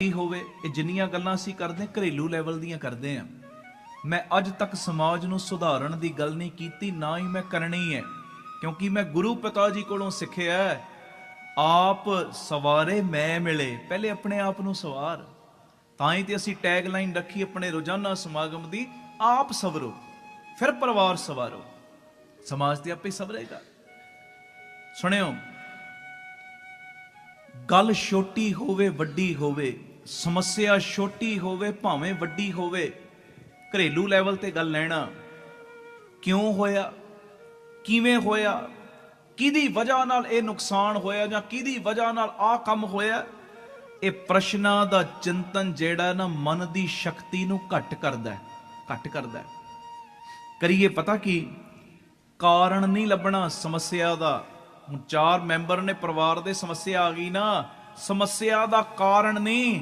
ਕੀ ਹੋਵੇ, ਇਹ ਜਿੰਨੀਆਂ ਗੱਲਾਂ ਅਸੀਂ ਕਰਦੇ ਘਰੇਲੂ ਲੈਵਲ ਦੀਆਂ ਕਰਦੇ ਆ ਮੈਂ ਅੱਜ ਤੱਕ ਸਮਾਜ ਨੂੰ ਸੁਧਾਰਨ ਦੀ ਗੱਲ ਨਹੀਂ ਕੀਤੀ, ਨਾ ਹੀ ਮੈਂ ਕਰਨੀ ਹੈ, ਕਿਉਂਕਿ ਮੈਂ ਗੁਰੂ ਪਿਤਾ ਜੀ ਕੋਲੋਂ ਸਿੱਖਿਆ ਆਪ ਸਵਾਰੇ ਮੈਂ ਮਿਲੇ, ਪਹਿਲੇ ਆਪਣੇ ਆਪ ਨੂੰ ਸਵਾਰ। ਤਾਂ ਹੀ ਤੇ ਅਸੀਂ ਟੈਗ ਲਾਈਨ ਰੱਖੀ ਆਪਣੇ ਰੋਜ਼ਾਨਾ ਸਮਾਗਮ ਦੀ, ਆਪ ਸਵਰੋ, ਫਿਰ ਪਰਿਵਾਰ ਸਵਾਰੋ। ਸਮਾਜ ਤੇ ਆਪੇ ਸਵਰੇਗਾ। ਸੁਣਿਓ, ਗੱਲ ਛੋਟੀ ਹੋਵੇ, ਵੱਡੀ ਹੋਵੇ ਸਮੱਸਿਆ ਛੋਟੀ ਹੋਵੇ, ਭਾਵੇਂ ਵੱਡੀ ਹੋਵੇ, ਘਰੇਲੂ ਲੈਵਲ ਤੇ ਗੱਲ ਲੈਣਾ, ਕਿਉਂ ਹੋਇਆ, ਕਿਵੇਂ ਹੋਇਆ, ਕਿਹਦੀ ਵਜ੍ਹਾ ਨਾਲ ਇਹ ਨੁਕਸਾਨ ਹੋਇਆ ਜਾਂ ਕਿਹਦੀ ਵਜ੍ਹਾ ਨਾਲ ਆਹ ਕੰਮ ਹੋਇਆ, ਇਹ ਪ੍ਰਸ਼ਨਾਂ ਦਾ ਚਿੰਤਨ ਜਿਹੜਾ ਨਾ ਮਨ ਦੀ ਸ਼ਕਤੀ ਨੂੰ ਘੱਟ ਕਰਦਾ ਹੈ, ਘੱਟ ਕਰਦਾ ਹੈ। ਕਰੀਏ ਪਤਾ ਕੀ? ਕਾਰਨ ਨਹੀਂ ਲੱਭਣਾ ਸਮੱਸਿਆ ਦਾ। ਹੁਣ ਚਾਰ ਮੈਂਬਰ ਨੇ, ਪਰਿਵਾਰ ਦੇ ਸਮੱਸਿਆ ਆ ਗਈ ਨਾ, ਸਮੱਸਿਆ ਦਾ ਕਾਰਨ ਨਹੀਂ।